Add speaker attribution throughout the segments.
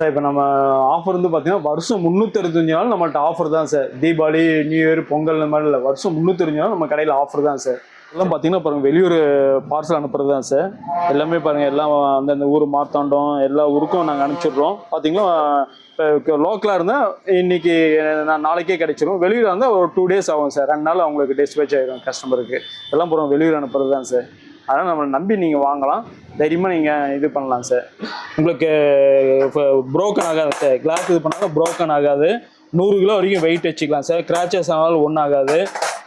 Speaker 1: Sir இப்போ நம்ம offer வந்து பார்த்தீங்கன்னா வருஷம் முந்நூற்றறுபத்தஞ்சு நாள் நம்மள்ட்ட ஆஃபர் தான் sir. Deepavali new year Pongal இந்த மாதிரி இல்லை வருஷம் முந்நூற்றஞ்சு நாள் நம்ம கடையில் ஆஃபர் தான் சார். எல்லாம் பார்த்தீங்கன்னா பாருங்க வெளியூர் பார்சல் அனுப்புறது தான் சார். எல்லாமே பாருங்கள் எல்லாம் அந்தந்த ஊர் மாத்தாண்டம் எல்லா ஊருக்கும் நாங்கள் அனுப்பிச்சிடுறோம். பார்த்தீங்கன்னா இப்போ லோக்கலாக இருந்தால் இன்னைக்கு நான் நாளைக்கே கிடைச்சிரும். வெளியூர் இருந்தால் ஒரு டூ டேஸ் ஆகும் சார். ரெண்டு நாள் அவங்களுக்கு டிஸ்பேச் ஆகிடும் கஸ்டமருக்கு எல்லாம் போகிறோம் வெளியூர் அனுப்புறது தான் சார். அதனால் நம்மளை நம்பி நீங்கள் வாங்கலாம். தைரியமாக நீங்கள் இது பண்ணலாம் சார் உங்களுக்கு இப்போ ப்ரோக்கன் ஆகாது சார் கிளாஸ் இது பண்ணாலும் ப்ரோக்கன் ஆகாது. நூறு கிலோ வரைக்கும் வெயிட் வச்சுக்கலாம் சார் கிராச்சஸ் ஆனாலும் ஒன்றும் ஆகாது.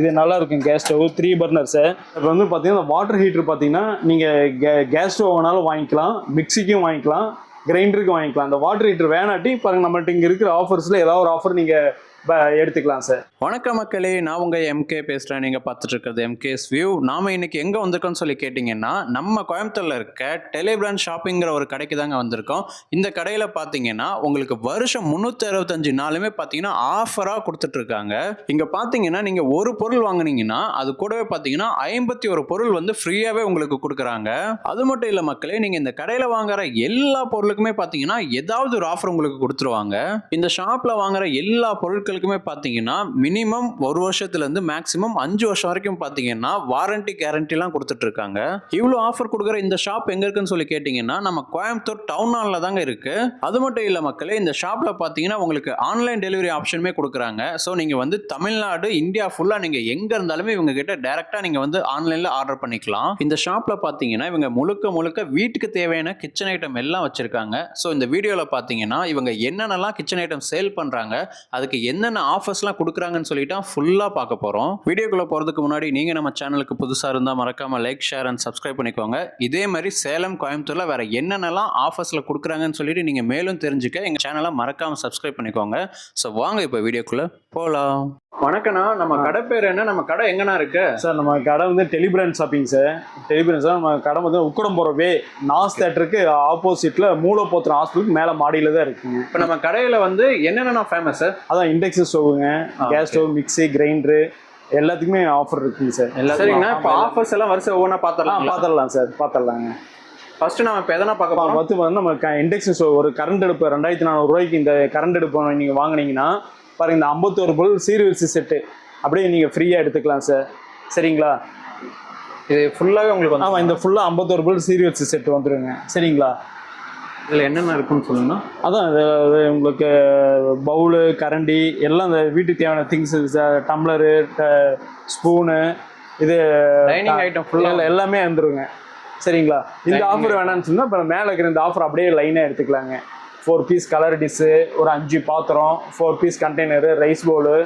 Speaker 1: இது நல்லா இருக்கும் gas stove three burner sir இப்போ வந்து பார்த்தீங்கன்னா வாட்டர் ஹீட்டர் பார்த்தீங்கன்னா நீங்கள் கே கேஸ் ஸ்டவ் வேணாலும் வாங்கிக்கலாம் மிக்சிக்கும் வாங்கிக்கலாம் கிரைண்டருக்கும் வாங்கிக்கலாம். அந்த வாட்டர் ஹீட்டர் வேணாட்டி பாருங்க நம்மள்ட்ட இங்கே இருக்கிற ஆஃபர்ஸில் ஏதாவது ஒரு ஆஃபர் நீங்கள் எடுத்துக்கலாம் சார்
Speaker 2: வணக்கம் மக்களே நான் உங்கள் எம்கே பேசுகிறேன் நீங்கள் பார்த்துட்டு இருக்கிறது எம்கேஸ் வியூ நாம இன்னைக்கு எங்கே வந்திருக்கோம்னு சொல்லி கேட்டிங்கன்னா நம்ம கோயம்புத்தூரில் இருக்க டெலிபிராண்ட் ஷாப்பிங்கிற ஒரு கடைக்கு தாங்க வந்திருக்கோம். இந்த கடையில் பார்த்தீங்கன்னா உங்களுக்கு வருஷம் முந்நூற்றி அறுபத்தஞ்சு நாளுமே பார்த்தீங்கன்னா ஆஃபராக கொடுத்துட்ருக்காங்க. இங்கே பார்த்தீங்கன்னா நீங்கள் ஒரு பொருள் வாங்கினீங்கன்னா அது கூடவே பார்த்தீங்கன்னா ஐம்பத்தி ஒரு பொருள் வந்து ஃப்ரீயாகவே உங்களுக்கு கொடுக்குறாங்க. அது மட்டும் இல்லை மக்களே நீங்கள் இந்த கடையில் வாங்குற எல்லா பொருளுக்குமே பார்த்தீங்கன்னா ஏதாவது ஒரு ஆஃபர் உங்களுக்கு கொடுத்துருவாங்க. இந்த ஷாப்பில் வாங்குற எல்லா பொருட்களும் பொருட்களுக்குமே பார்த்தீங்கன்னா மினிமம் ஒரு வருஷத்துலேருந்து மேக்ஸிமம் அஞ்சு வருஷம் வரைக்கும் பார்த்தீங்கன்னா வாரண்டி கேரண்டிலாம் கொடுத்துட்டு இருக்காங்க இவ்வளோ ஆஃபர் கொடுக்குற இந்த ஷாப் எங்கே இருக்குன்னு சொல்லி கேட்டிங்கன்னா நம்ம கோயம்புத்தூர் டவுன் ஹாலில் தாங்க இருக்கு. அது மட்டும் இல்லை மக்களே இந்த ஷாப்பில் பார்த்தீங்கன்னா உங்களுக்கு ஆன்லைன் டெலிவரி ஆப்ஷனுமே கொடுக்குறாங்க. ஸோ நீங்கள் வந்து தமிழ்நாடு இந்தியா ஃபுல்லாக நீங்கள் எங்கே இருந்தாலுமே இவங்க கிட்ட டேரெக்டாக நீங்கள் வந்து ஆன்லைனில் ஆர்டர் பண்ணிக்கலாம். இந்த ஷாப்பில் பார்த்தீங்கன்னா இவங்க முழுக்க முழுக்க வீட்டுக்கு தேவையான கிச்சன் ஐட்டம் எல்லாம் வச்சுருக்காங்க. ஸோ இந்த வீடியோவில் பார்த்தீங்கன்னா இவங்க என்னென்னலாம் கிச்சன் ஐட்டம் சேல் பண்ணுறாங்க அதுக்கு என்ன என்னென்ன ஆஃபர்ஸ்லாம் கொடுக்குறாங்கன்னு சொல்லிட்டு ஃபுல்லாக பார்க்க போகிறோம் வீடியோக்குள்ளே போகிறதுக்கு முன்னாடி நீங்கள் நம்ம சேனலுக்கு புதுசாக இருந்தால் மறக்காமல் லைக் ஷேர் அண்ட் சப்ஸ்கிரைப் பண்ணிக்கோங்க. இதே மாதிரி சேலம் கோயம்புத்தூரில் வேறு என்னென்னலாம் ஆஃபர்ஸில் கொடுக்குறாங்கன்னு சொல்லிட்டு நீங்கள் மேலும் தெரிஞ்சுக்க எங்கள் சேனலை மறக்காமல் சப்ஸ்கிரைப் பண்ணிக்கோங்க. ஸோ வாங்க இப்போ வீடியோக்குள்ளே போகலாம் வணக்கண்ணா நம்ம கடை பேர் என்ன? நம்ம கடை எங்கண்ணா இருக்கு?
Speaker 1: சார் நம்ம கடை வந்து Telebrand shopping sir. Telebrand sir நம்ம கடை வந்து உக்கடம் போகிற வே நாஸ் தேட்டருக்கு ஆப்போசிட்டில் மூலப்போத்திரம் ஹாஸ்பிட்டலுக்கு மேலே மாடியில் தான் இருக்குங்க
Speaker 2: இப்போ நம்ம கடையில் வந்து என்னென்ன ஃபேமஸ் சார்
Speaker 1: அதான் இண்டெக்ஸ் ஸ்டவ்வுங்க
Speaker 2: ஆ,
Speaker 1: கேஸ் ஸ்டவ் மிக்ஸி கிரைண்டரு எல்லாத்துக்குமே ஆஃபர் இருக்குங்க சார்.
Speaker 2: சரிங்கண்ணா இப்போ ஆஃபர்ஸ் எல்லாம் வரிசை ஒவ்வொன்றா பார்த்துடலாம்
Speaker 1: பார்த்துடலாம் சார் பார்த்துடலாங்க
Speaker 2: ஃபர்ஸ்ட் நம்ம இப்போ எதனா பார்க்க போகிறோம்
Speaker 1: பத்து வந்து நம்ம இண்டெக்ஷன் ஸ்டவ் ஒரு கரண்ட் அடுப்பு ரெண்டாயிரத்தி நானூறு ரூபாய்க்கு இந்த கரண்ட் அடுப்பு நீங்கள் வாங்குனீங்கன்னா பாருங்க இந்த ஐம்பத்தோரு பொருள் சீர்வரிசை செட்டு அப்படியே நீங்கள் ஃப்ரீயாக எடுத்துக்கலாம் சார். சரிங்களா?
Speaker 2: இது ஃபுல்லாகவே உங்களுக்கு வந்து
Speaker 1: ஆமாம் இந்த ஃபுல்லாக ஐம்பத்தோரு பொருள் சீர்வரிசை செட்டு வந்துருங்க. சரிங்களா?
Speaker 2: இதில் என்னென்ன இருக்குன்னு சொல்லுங்க.
Speaker 1: அதான் இது உங்களுக்கு பவுலு கரண்டி எல்லாம் இந்த வீட்டுக்கு தேவையான திங்ஸ் டம்ளரு ஸ்பூனு இது
Speaker 2: டைனிங் ஐட்டம் ஃபுல்லாக
Speaker 1: எல்லா- எல்லாமே வந்துருங்க. சரிங்களா? இந்த ஆஃபர் வேணாம்னு சொன்னால் இப்போ மேலே இருக்கிற இந்த ஆஃபர் அப்படியே லைனாக எடுத்துக்கலாங்க. ஃபோர் பீஸ் கலர் டிஷ்ஷு ஒரு அஞ்சு பாத்திரம் four piece container rice bowl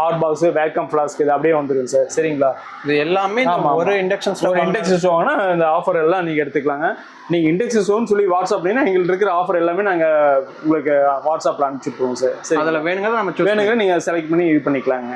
Speaker 1: hot box vacuum flask இது அப்படியே வந்துடும் சார் சரிங்களா?
Speaker 2: இது எல்லாமே
Speaker 1: ஆமா,
Speaker 2: ஒரு. இண்டக்ஷன் ஸ்டவ்
Speaker 1: இண்டெக்ஸ் ஷோனா இந்த ஆஃபர் எல்லாம் நீங்கள் எடுத்துக்கலாங்க. நீங்கள் இண்டெக்ஸ் ஷோன்னு சொல்லி வாட்ஸ்அப்லாம் எங்களுக்கு இருக்கிற ஆஃபர் எல்லாமே நாங்கள் உங்களுக்கு வாட்ஸ்அப்பில் அனுப்பிச்சுட்ருவோம் சார் சரி
Speaker 2: அதில் வேணுங்கிறத நம்ம சூஸ்
Speaker 1: வேணுங்க நீங்கள் செலக்ட் பண்ணி இது பண்ணிக்கலாங்க.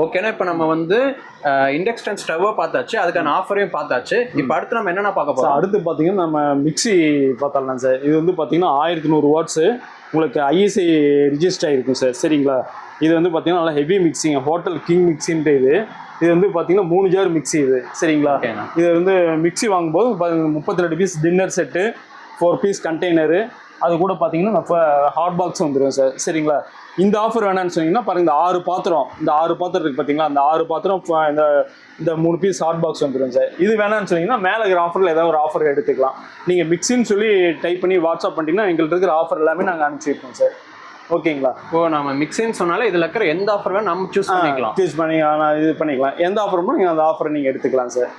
Speaker 2: ஓகேனா இப்போ நம்ம வந்து இண்டக்ஷன் ஸ்டவ்வை பார்த்தாச்சு அதுக்கான ஆஃபரையும் பார்த்தாச்சு. இப்போ அடுத்து நம்ம என்னென்ன பார்க்க போகிறோம்
Speaker 1: அடுத்து பார்த்தீங்கன்னா நம்ம மிக்ஸி பார்த்தரலாம் சார் இது வந்து பார்த்தீங்கன்னா ஆயிரத்தி நூறு வாட்ஸு உங்களுக்கு ஐஎஸ்ஐ ரிஜிஸ்டர் ஆகிருக்கும் சார் சரிங்களா? இது வந்து பார்த்தீங்கன்னா நல்லா ஹெவி மிக்ஸிங்க ஹோட்டல் கிங் மிக்ஸின்ட்டு இது. இது வந்து பார்த்தீங்கன்னா மூணு ஜார் மிக்ஸி இது. சரிங்களா? இது வந்து மிக்ஸி வாங்கும்போது முப்பத்தி ரெண்டு piece dinner set four piece container அது கூட பார்த்தீங்கன்னா ஹாட் பாக்ஸ் வந்துடும் சார் சரிங்களா? இந்த ஆஃபர் வேணாம்னு சொன்னீங்கன்னா பாருங்க இந்த ஆறு பாத்திரம் இந்த ஆறு பாத்திரம் இருக்கு பார்த்தீங்களா அந்த ஆறு பாத்திரம் இந்த இந்த மூணு பீஸ் ஹாட் பாக்ஸ் வந்துடும் சார் இது வேணாம்னு சொன்னீங்கன்னா மேலே இருக்கிற ஆஃபரில் ஏதாவது ஒரு ஆஃபர் எடுத்துக்கலாம். நீங்கள் மிக்ஸின்னு சொல்லி டைப் பண்ணி வாட்ஸ்அப் பண்ணிட்டீங்கன்னா எங்கள்கிட்ட இருக்கிற ஆஃபர் எல்லாமே நாங்கள் அனுப்பிச்சிருக்கோம் சார் ஓகேங்களா?
Speaker 2: ஓ நம்ம மிக்சின்னு சொன்னாலே இதில் இருக்கிற எந்த ஆஃபர் வேணும் நம்ம சூஸ் பண்ணிக்கலாம்.
Speaker 1: சூஸ் பண்ணி இது பண்ணிக்கலாம். எந்த ஆஃபரும் நீங்கள் அந்த ஆஃபரை நீங்கள் எடுத்துக்கலாம் சார்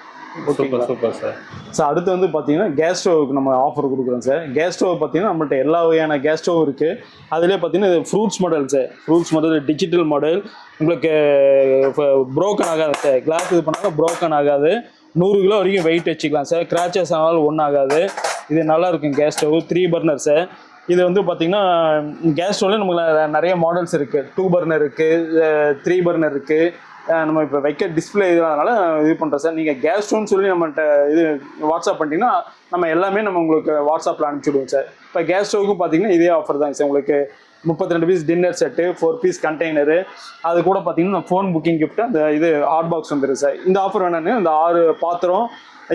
Speaker 1: ஓகேங்களா?
Speaker 2: Super sir.
Speaker 1: சார் அடுத்து வந்து பார்த்தீங்கன்னா கேஸ் ஸ்டவ்வுக்கு நம்ம ஆஃபர் கொடுக்குறோம் சார். கேஸ் ஸ்டவ் பார்த்தீங்கன்னா நம்மள்ட்ட எல்லா வகையான கேஸ் ஸ்டவ் இருக்குது அதிலே பார்த்தீங்கன்னா இது fruits model sir. Fruits model digital model உங்களுக்கு ப்ரோக்கன் ஆகாது சார். கிளாஸ் இது பண்ணாலும் ப்ரோக்கன் ஆகாது. நூறு கிலோ வரைக்கும் வெயிட் வச்சுக்கலாம் சார். கிராச்சஸ் ஆனாலும் ஒன்றும் ஆகாது. இது நல்லா இருக்கும் gas stove three burner sir. இது வந்து பார்த்தீங்கன்னா கேஸ் ஸ்டவ்ல நமக்கு நிறைய மாடல்ஸ் இருக்குது டூ பர்னர் இருக்குது த்ரீ பர்னர் இருக்குது நம்ம இப்போ வைக்க டிஸ்பிளே இதனால இது பண்ணுறோம் சார். நீங்கள் கேஸ் ஸ்டோன் சொல்லி நம்மகிட்ட இது வாட்ஸ்அப் பண்ணிட்டீங்கன்னா நம்ம எல்லாமே நம்ம உங்களுக்கு வாட்ஸ்அப்பில் அனுப்பிச்சுடுவோம் சார். இப்போ கேஸ் ஸ்டோவுக்கும் பார்த்தீங்கன்னா இதே ஆஃபர் தாங்க சார். உங்களுக்கு முப்பத்தி ரெண்டு piece dinner set four piece container அது கூட பார்த்தீங்கன்னா ஃபோன் புக்கிங் gift அந்த இது ஹாட் பாக்ஸ் வந்துடும் சார் இந்த ஆஃபர் வேணான்னு இந்த ஆறு பாத்திரம்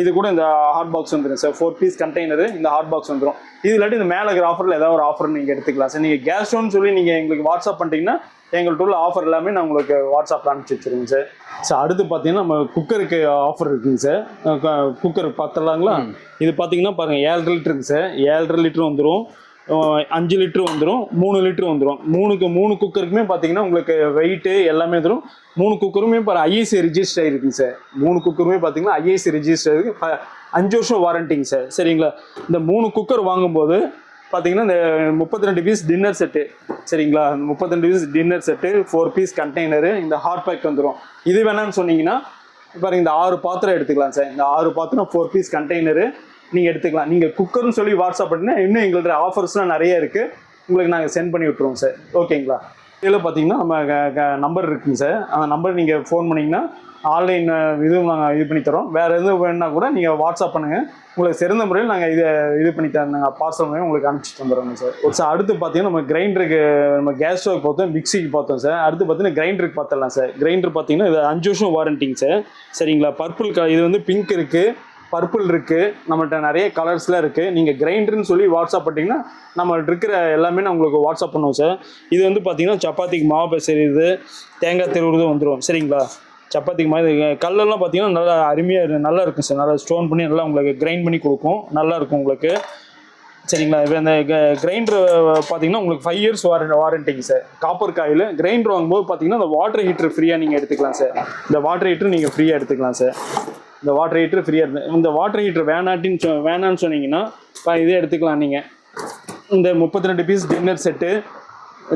Speaker 1: இது கூட இந்த ஹாட் பாக்ஸ் வந்துடும் சார் ஃபோர் பீஸ் கண்டெய்னரு இந்த ஹாட் பாக்ஸ் வந்துடும் இது இல்லாட்டி இந்த மேலே இருக்கிற ஆஃபரில் ஏதாவது ஒரு ஆஃபர் நீங்கள் எடுத்துக்கலாம் சார் நீங்கள் கேஸ் ஸ்டவ்னு சொல்லி நீங்கள் எங்களுக்கு வாட்ஸ்அப் பண்ணிட்டீங்கன்னா எங்கள்கிட்ட உள்ள ஆஃபர் எல்லாமே நான் உங்களுக்கு வாட்ஸ்அப்பில் அனுப்பிச்சி வச்சிருங்க சார் சார் அடுத்து பார்த்தீங்கன்னா நம்ம குக்கருக்கு ஆஃபர் இருக்குங்க சார் குக்கர் பார்த்துடலாங்களா இது பார்த்தீங்கன்னா பாருங்கள் ஏழரை லிட்டருங்க சார் ஏழரை லிட்டர் வந்துடும் அஞ்சு லிட்டர் வந்துடும் மூணு லிட்டர் வந்துடும் மூணுக்கு மூணு குக்கருக்குமே பார்த்தீங்கன்னா உங்களுக்கு வெயிட்டு எல்லாமே வந்துடும் மூணு குக்கருமே இப்போ ஐஏசி ரிஜிஸ்டர் ஆகிருக்குங்க சார். மூணு குக்கருமே பார்த்தீங்கன்னா ஐஏசி ரிஜிஸ்டர் ஆகிருக்கு அஞ்சு வருஷம் வாரண்டிங்க சார். சரிங்களா? இந்த மூணு குக்கர் வாங்கும்போது பார்த்தீங்கன்னா இந்த முப்பத்தி ரெண்டு பீஸ் டின்னர் செட்டு சரிங்களா? முப்பத்தி ரெண்டு piece dinner set four piece container இந்த ஹாட் பேக் வந்துடும் இது வேணாம்னு சொன்னீங்கன்னா பாருங்க இந்த ஆறு பாத்திரம் எடுத்துக்கலாம் சார். இந்த ஆறு பாத்திரம் ஃபோர் பீஸ் கண்டெய்னரு நீங்கள் எடுத்துக்கலாம். நீங்கள் குக்கர்னு சொல்லி வாட்ஸ்அப் பண்ணினா இன்னும் எங்கள்கிட்ட ஆஃபர்ஸ்லாம் நிறைய இருக்குது உங்களுக்கு நாங்கள் சென்ட் பண்ணி விட்ருவோம் சார் ஓகேங்களா இதில் பார்த்தீங்கன்னா நம்ம நம்பர் இருக்குங்க சார் அந்த நம்பர் நீங்கள் ஃபோன் பண்ணிங்கன்னா ஆன்லைன் இதுவும் நாங்கள் இது பண்ணி தரோம் வேறு எதுவும் வேணுன்னா கூட நீங்கள் வாட்ஸ்அப் பண்ணுங்கள் உங்களுக்கு சிறந்த முறையில் நாங்கள் இதை இது பண்ணி தரோம் நாங்கள் பார்சல் மூலியம் உங்களுக்கு அனுப்பிச்சி தந்துடுறோங்க சார் ஒரு சார் அடுத்து பார்த்தீங்கன்னா நம்ம கிரைண்டருக்கு நம்ம கேஸ் ஸ்டவ் பார்த்தோம் மிக்சிக்கு பார்த்தோம் சார் அடுத்து பார்த்தீங்கன்னா கிரைண்டருக்கு பார்த்துடலாம் சார் கிரைண்டர் பார்த்தீங்கன்னா இது அஞ்சு வருஷம் வாரண்டிங்க சார் சரிங்களா? பர்பிள் க இது வந்து பிங்க் இருக்குது பர்பிள் இருக்குது நம்மள்ட்ட நிறைய கலர்ஸ்லாம் இருக்குது நீங்கள் கிரைண்டர்னு சொல்லி வாட்ஸ்அப் பண்ணிட்டீங்கன்னா நம்மள்ட்ட இருக்கிற எல்லாமே நான் உங்களுக்கு வாட்ஸ்அப் பண்ணுவோம் சார் இது வந்து பார்த்தீங்கன்னா சப்பாத்திக்கு மாவு பிசைறது தேங்காய் திருவுறது வந்துடும் சரிங்களா? சப்பாத்திக்கு மாதிரி கல்லெல்லாம் பார்த்தீங்கன்னா நல்லா அருமையாக நல்லா இருக்கும் சார் நல்லா ஸ்டோன் பண்ணி நல்லா உங்களுக்கு கிரைண்ட் பண்ணி கொடுக்கும். நல்லா இருக்கும் உங்களுக்கு. சரிங்களா? இப்போ இந்த கிரைண்டர் பார்த்தீங்கன்னா உங்களுக்கு ஃபைவ் இயர்ஸ் வாரண்ட் வாரண்டிங்க சார் காப்பர் காயில் கிரைண்டர் வாங்கும்போது பார்த்தீங்கன்னா இந்த வாட்டர் ஹீட்டர் ஃப்ரீயாக நீங்கள் எடுத்துக்கலாம் சார் இந்த வாட்டர் ஹீட்டர் நீங்கள் ஃப்ரீயாக எடுத்துக்கலாம் சார் இந்த வாட்டர் ஹீட்டர் ஃப்ரீயாக இருக்கு. இந்த வாட்டர் ஹீட்டர் வேணாட்டின்னு சொ வேணான்னு சொன்னீங்கன்னா இதே எடுத்துக்கலாம் நீங்கள் இந்த முப்பத்தி ரெண்டு piece dinner set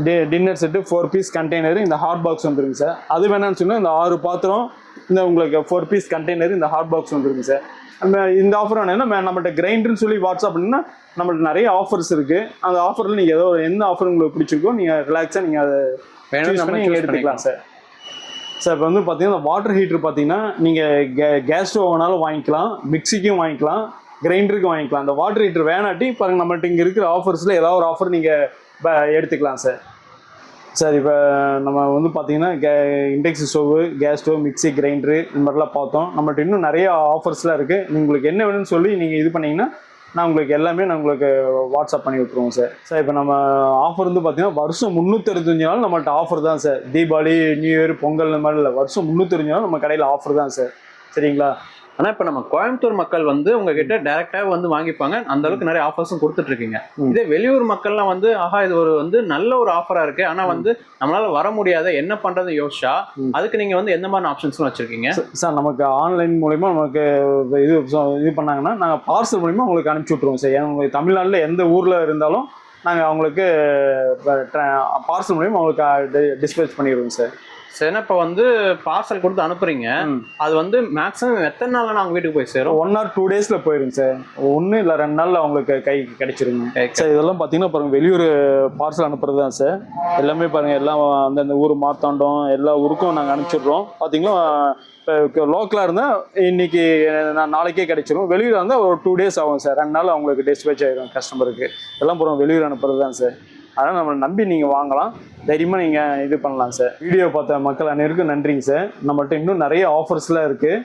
Speaker 1: D dinner set four piece container இந்த ஹாட் பாக்ஸ் வந்துருங்க சார். அது வேணாம்னு சொன்னால் இந்த ஆறு பாத்திரம் இந்த உங்களுக்கு ஃபோர் பீஸ் கண்டெய்னர் இந்த ஹாட் பாக்ஸ் வந்துருங்க சார். இந்த ஆஃபர் வேணும்னா நம்மள்ட்ட கிரைண்டர்னு சொல்லி வாட்ஸ்அப் பண்ணினா நம்மள்ட்ட நிறைய ஆஃபர்ஸ் இருக்குது அந்த ஆஃபரில் நீங்கள் ஏதோ எந்த ஆஃபர் உங்களுக்கு பிடிச்சிருக்கோ நீங்கள் ரிலாக்ஸாக நீங்கள் அதை எடுத்துக்கலாம் சார். சார் இப்போ வந்து பார்த்தீங்கன்னா வாட்டர் ஹீட்டர் பார்த்தீங்கன்னா நீங்கள் கே கேஸ் ஸ்டவ் வேணாலும் வாங்கிக்கலாம் மிக்சிக்கும் வாங்கிக்கலாம் கிரைண்டருக்கும் வாங்கிக்கலாம். அந்த வாட்டர் ஹீட்டர் வேணாட்டி பாருங்க நம்மள்ட்ட இங்கே இருக்கிற ஆஃபர்ஸில் ஏதாவது ஒரு ஆஃபர் நீங்கள் எடுத்துக்கலாம் சார். சார் இப்போ நம்ம வந்து பார்த்தீங்கன்னா K induction stove gas stove mixie grinder இந்த மாதிரிலாம் பார்த்தோம். நம்மள்ட்ட இன்னும் நிறைய ஆஃபர்ஸ்லாம் இருக்குது உங்களுக்கு என்ன வேணும்னு சொல்லி நீங்கள் இது பண்ணிங்கன்னா நான் உங்களுக்கு எல்லாமே நான் உங்களுக்கு வாட்ஸ்அப் பண்ணி விட்ருவோம் சார் சார் இப்போ நம்ம ஆஃபர் வந்து பார்த்தீங்கன்னா வருஷம் முந்நூற்றஞ்சு நாள் நம்மள்ட்ட ஆஃபர் தான் sir Deepavali new year Pongal இந்த மாதிரி இல்லை வருஷம் முந்நூற்றஞ்சு நாள் நம்ம கடையில் ஆஃபர் தான் சார் சரிங்களா?
Speaker 2: ஆனா இப்ப நம்ம கோயம்புத்தூர் மக்கள் வந்து உங்ககிட்ட டைரக்டாவே வந்து வாங்கிப்பாங்க. அந்த அளவுக்கு நிறைய ஆஃபர்ஸும் கொடுத்துட்டு இருக்கீங்க
Speaker 1: ம்.
Speaker 2: இதே வெளியூர் மக்கள்லாம் வந்து ஆஹா இது ஒரு வந்து நல்ல ஒரு ஆஃபரா இருக்கு. ஆனா வந்து நம்மளால வர முடியாத என்ன பண்றது யோசிச்சா. அதுக்கு நீங்க வந்து எந்த மாதிரி ஆப்ஷன்ஸ்லாம் வச்சிருக்கீங்க?
Speaker 1: சார் நமக்கு ஆன்லைன் மூலிமா நமக்கு இது இது பண்ணாங்கன்னா நாங்கள் பார்சல் மூலிமா உங்களுக்கு அனுப்பிச்சி விட்ருவோம் சார். ஏன்னா உங்களுக்கு தமிழ்நாட்டில் எந்த ஊரில் இருந்தாலும் நாங்கள் அவங்களுக்கு பார்சல் மூலிமா அவங்களுக்கு டிஸ்பேச் பண்ணிடுவோம் சார்.
Speaker 2: சரி இப்ப வந்து பார்சல் கொடுத்து அனுப்புறீங்க. அது வந்து மேக்ஸிமம் எத்தனை நாள்ல நாங்க வீட்டுக்கு போய் சேரும்?
Speaker 1: ஒன் ஆர் டூ டேஸில் போயிடுங்க சார். ஒன்று இல்லை ரெண்டு நாளில் அவங்களுக்கு கைக்கு கிடைச்சிருங்க. சார் இதெல்லாம் பார்த்தீங்கன்னா பாருங்க வெளியூர் பார்சல் அனுப்புறது தான் சார். எல்லாமே பாருங்க எல்லாம் அந்தந்த ஊர் மார்த்தாண்டம் எல்லா ஊருக்கும் நாங்கள் அனுப்பிச்சிடுறோம். பார்த்தீங்கன்னா இப்போ லோக்கலாக இருந்தால் இன்னைக்கு நான் நாளைக்கே கிடைச்சிரும். வெளியூர் இருந்தால் ஒரு டூ டேஸ் ஆகும் சார். ரெண்டு நாள் அவங்களுக்கு டிஸ்பேச் ஆகிடும் கஸ்டமருக்கு எல்லாம் போகிறோம் வெளியூர் அனுப்புறது தான் சார். அதனால் நம்மளை நம்பி நீங்கள் வாங்கலாம். தைரியமாக நீங்கள் இது பண்ணலாம் சார் வீடியோ பார்த்த மக்கள் அனைவருக்கும் நன்றிங்க சார் நம்மள்ட்ட இன்னும் நிறைய ஆஃபர்ஸ்லாம் இருக்குது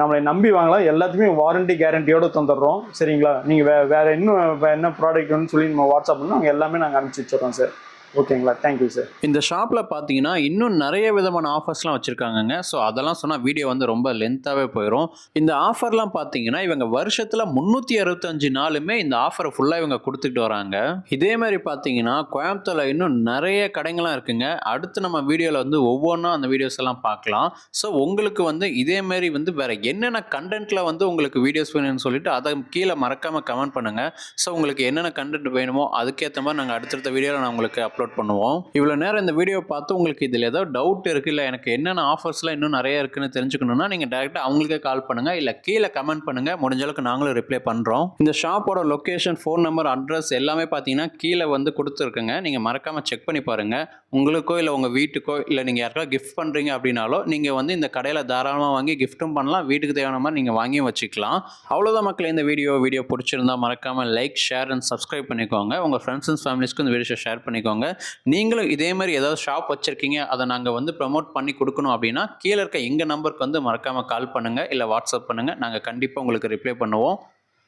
Speaker 1: நம்மளை நம்பி வாங்கலாம். எல்லாத்துக்குமே வாரண்டி கேரண்டியோடு தந்துடுறோம். சரிங்களா? நீங்கள் வே வேறு இன்னும் என்ன ப்ராடக்ட் வேணும்னு சொல்லி நம்ம வாட்ஸ்அப் பண்ணால் நாங்கள் எல்லாமே நாங்கள் அனுப்பிச்சி வச்சிடுறோம் சார் ஓகேங்களா தேங்க்யூ சார்
Speaker 2: இந்த ஷாப்பில் பார்த்தீங்கன்னா இன்னும் நிறைய விதமான ஆஃபர்ஸ்லாம் வச்சுருக்காங்கங்க. ஸோ அதெல்லாம் சொன்னால் வீடியோ வந்து ரொம்ப லென்த்தாகவே போயிடும் இந்த ஆஃபர்லாம் பார்த்தீங்கன்னா இவங்க வருஷத்தில் முந்நூற்றி அறுபத்தஞ்சு நாளுமே இந்த ஆஃபரை ஃபுல்லாக இவங்க கொடுத்துட்டு வராங்க. இதே மாதிரி பார்த்தீங்கன்னா கோயம்புத்தூரில் இன்னும் நிறைய கடைங்கள்லாம் இருக்குங்க. அடுத்து நம்ம வீடியோவில் வந்து ஒவ்வொன்றா அந்த வீடியோஸ் எல்லாம் பார்க்கலாம் ஸோ உங்களுக்கு வந்து இதே மாதிரி வந்து வேற என்னென்ன கண்டென்ட்டில் வந்து உங்களுக்கு வீடியோஸ் வேணும்னு சொல்லிட்டு அதை கீழே மறக்காமல் கமெண்ட் பண்ணுங்கள் ஸோ உங்களுக்கு என்னென்ன கண்டென்ட் வேணுமோ அதுக்கேற்ற மாதிரி நாங்கள் அடுத்தடுத்த வீடியோவில் நான் உங்களுக்கு அப்லோட் அப்லோட் பண்ணுவோம். இவ்வளோ நேரம் இந்த வீடியோ பார்த்து உங்களுக்கு இதில் ஏதோ டவுட் இருக்குது இல்லை எனக்கு என்னென்ன ஆஃபர்ஸ்லாம் இன்னும் நிறைய இருக்குன்னு தெரிஞ்சுக்கணும்னா நீங்கள் டேரெக்டாக அவங்களுக்கே கால் பண்ணுங்கள் இல்லை கீழே கமெண்ட் பண்ணுங்கள் முடிஞ்ச அளவுக்கு நாங்களும் ரிப்ளை பண்ணுறோம் இந்த ஷாப்போட லொக்கேஷன் ஃபோன் நம்பர் அட்ரஸ் எல்லாமே பார்த்தீங்கன்னா கீழே வந்து கொடுத்துருக்குங்க. நீங்கள் மறக்காமல் செக் பண்ணி பாருங்கள் உங்களுக்கோ இல்லை உங்கள் வீட்டுக்கோ இல்லை நீங்கள் யாருக்கா கிஃப்ட் பண்ணுறீங்க அப்படின்னாலோ நீங்கள் வந்து இந்த கடையில் தாராளமாக வாங்கி கிஃப்ட்டும் பண்ணலாம். வீட்டுக்கு தேவையான மாதிரி நீங்கள் வாங்கியும் வச்சுக்கலாம். அவ்வளோதான் மக்கள் இந்த வீடியோ வீடியோ பிடிச்சிருந்தா மறக்காமல் லைக் ஷேர் அண்ட் சப்ஸ்கிரைப் பண்ணிக்கோங்க. உங்கள் ஃப்ரெண்ட்ஸ் அண்ட் ஃபேமிலிஸ்க்கு இந்த வீடியோ ஷேர் பண்ணிக்கோங்க. நீங்களும் இதே மாதிரி ஏதாவது ஷாப் வச்சுருக்கீங்க அதை நாங்கள் வந்து ப்ரமோட் பண்ணி கொடுக்கணும் அப்படின்னா கீழே இருக்க எங்கள் நம்பருக்கு வந்து மறக்காமல் கால் பண்ணுங்கள் இல்லை வாட்ஸ்அப் பண்ணுங்கள் நாங்கள் கண்டிப்பாக உங்களுக்கு ரிப்ளை பண்ணுவோம்.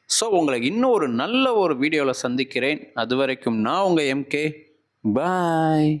Speaker 2: ஸோ உங்களை இன்னும் ஒரு நல்ல ஒரு வீடியோவில் சந்திக்கிறேன். அது வரைக்கும் நான் உங்கள் எம்கே பாய்